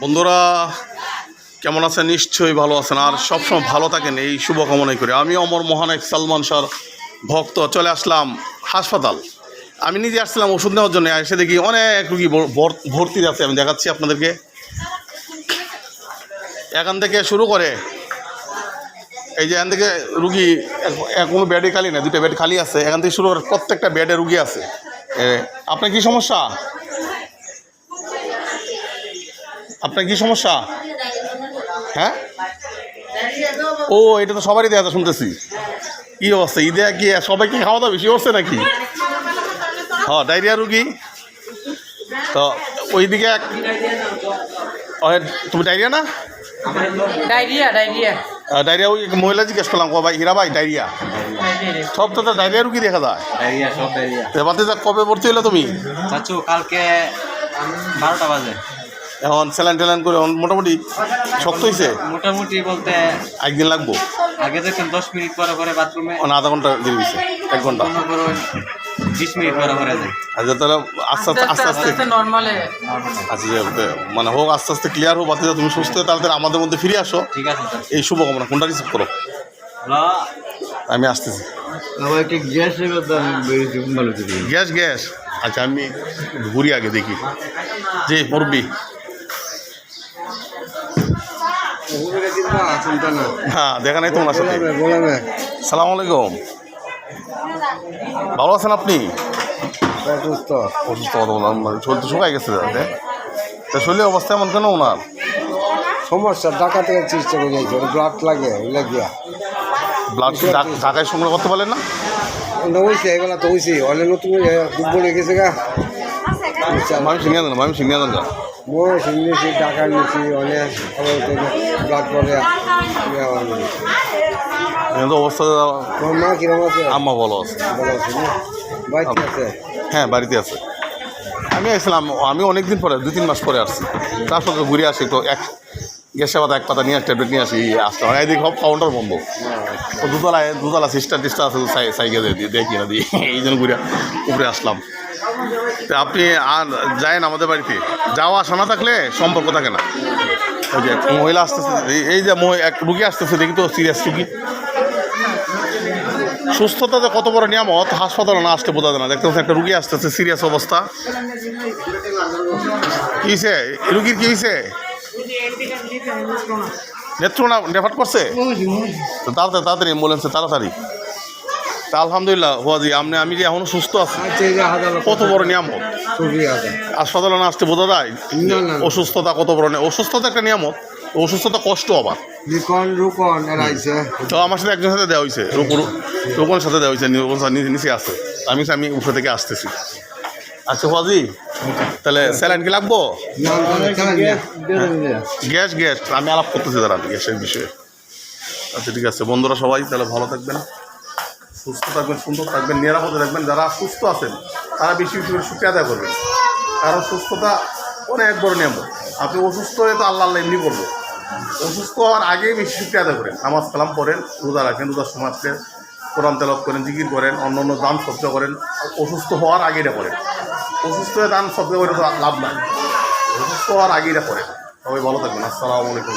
বন্ধুরা, কেমন আছেন? নিশ্চয়ই ভালো আছেন। আর সবসময় ভালো থাকেন এই শুভকামনাই করে। আমি অমর মহানায়ক সালমান শাহর ভক্ত। চলে আসলাম হাসপাতাল। আমি নিজে আসছিলাম ওষুধ নেওয়ার জন্য। এসে দেখি অনেক রুগী ভর- ভর- ভর্তি আছে। আমি দেখাচ্ছি আপনাদেরকে। এখান থেকে শুরু করে এই যে এখান থেকে রুগী কোনো বেডে খালি না, দুটো বেড খালি আছে। এখান থেকে শুরু করে প্রত্যেকটা বেডে রুগী আছে। আপনার কি সমস্যা? আপনার কি সমস্যা? হ্যাঁ? ও এটা তো সবারই দেওয়া শুনতেছি। কি অবস্থা? ঈদে কি সবাই কি খাওয়া দাওয়া বেশি করছে নাকি? হ্যাঁ ডায়রিয়া রুগী। তো ওইদিকে এক ও, তুমি ডায়রিয়া না? Diarrhoea diarrhoea. ডায়রিয়া ওই মহিলা জিজ্ঞেস করলাম ও ভাই হীরা ভাই ডায়রিয়া? সব তো তো ডায়রিয়া রুগী দেখা যায়। ডায়রিয়া সব ডায়রিয়া। এবারে যা কবে ভর্তি হলো তুমি? চাচু কালকে বারোটা বাজে। এখন স্যালাইন ট্যালাইন করে এখন মোটামুটি শক্ত হয়েছে মোটামুটি বলতে একদিন লাগবো? আগে দেখুন দশ মিনিট পরে পরে বাথরুমে মানে আধা ঘণ্টা দেরি হয়েছে এক ঘণ্টা? বিশ মিনিট পরে পরে যায়। আচ্ছা তাহলে আস্তে আস্তে আস্তে আস্তে নর্মালে আচ্ছা মানে হোক আস্তে আস্তে ক্লিয়ার হোক বাতি তুমি সুস্থ হয়ে তাহলে তাহলে আমাদের মধ্যে ফিরে আসো। ঠিক আছে স্যার। এই শুভকামনা কোনটা রিসিভ করো। আমি আসতেছি। গ্যাস ভালো গ্যাস গ্যাস। আচ্ছা আমি ঘুরি আগে দেখি। যে মুরব্বী। হ্যাঁ দেখা নাই তোমার সাথে সালাম আলাইকুম। ভালো আছেন আপনি? অসুস্থ কথা বললাম শরীর তো শুকাই গেছে যাতে তা শরীরের অবস্থা এমন কেন ওনার? সমস্যা ঢাকা থেকে চেষ্টা করে যাইছে ব্লাড লাগে ওইলা গিয়া। ব্লাড ঢাকায় সংগ্রহ করতে পারলেন না? হয়েছে এগুলা তো হয়েছে অনেক নতুন দুব্বো লেগেছে গা। আমি সিঙ্গা দেন আমি টাকা নিয়েছি অনেক ব্লাড করে কিন্তু অবস্থা তোমার মা কিরম আছে? আম্মা ভালো আছে। ভালো আছে বাড়িতে আছে? হ্যাঁ বাড়িতে আছে। আমি আসলাম আমি অনেক দিন পরে দু তিন মাস পরে আসছি। তার সঙ্গে ঘুরে আসি তো এক গ্যাসের পাতা এক পাতা নিয়ে আসি ট্যাবলেট নিয়ে আসি আসলাম এদিকে সব কাউন্টার বন্ধ। ও দুতলায় দুতলা সিস্টার টিস্টার আছে সাই- সাইকেল দিয়ে দেখি না দিয়ে এই জন্য ঘুরে উপরে আসলাম। তো আপনি আর যায়েন আমাদের বাড়িতে। যাওয়া আসা না থাকলে সম্পর্ক থাকে না। ওই যে মহিলা আসতেছে, এই- যে এক রুগী আসতেছে, দেখি তো সিরিয়াস রুগী। সুস্থতা যে কত বড় নিয়ামত, হাসপাতালে না আসতে বোঝা যায় না। দেখতে একটা রুগী আসতেছে সিরিয়াস অবস্থা। কি হয়েছে রুগীর কি হয়েছে নেত্র না রেফার করছে তাড়াতাড়ি তাড়াতাড়ি অ্যাম্বুলেন্সে, তাড়াতাড়ি। তা আলহামদুলিল্লাহ হুয়াজি আপনি আমি যে এখনও সুস্থ আছি। কত বড় নিয়ামত। হাসপাতালে না আসতে বোঝা যায়। অসুস্থতা কত বড় অসুস্থতা একটা নিয়ামত। অসুস্থতা কষ্ট আবার। তো আমার সাথে একজনের সাথে দেওয়া হয়েছে রোকনের সাথে দেওয়া হয়েছে নিচে- আছে। আমি আমি উপরে থেকে আসতেছি। আচ্ছা হুয়াজি তাহলে স্যালাইন কি লাগবো। গ্যাস গ্যাস আমি আলাপ করতেছি দাঁড়ান গ্যাসের বিষয়ে। আচ্ছা ঠিক আছে বন্ধুরা সবাই তাহলে ভালো থাকবেন। সুস্থ থাকবেন, সুন্দর থাকবেন, নিরাপদে থাকবেন, যারা সুস্থ আছেন, তারা বেশি বেশি করে শুক্রিয়া আদায় করবেন। কারণ সুস্থতা অনেক বড় নিয়ম আপনি অসুস্থ হয়ে তো আল্লাহ আল্লাহ এমনি করব অসুস্থ হওয়ার আগেই বেশি শুক্রিয়া আদায় করেন। নামাজ কালাম পড়েন, রোজা রাখেন রোজার সময় আপনি কোরআন তেলত করেন, জিকির করেন, অন্য অন্য দান শব্দ করেন অসুস্থ হওয়ার আগে এটা করেন। অসুস্থ হয়ে দান শব্দ করে তো লাভ নাই। অসুস্থ হওয়ার আগে এটা করেন। সবাই ভালো থাকবেন। আসসালামু আলাইকুম।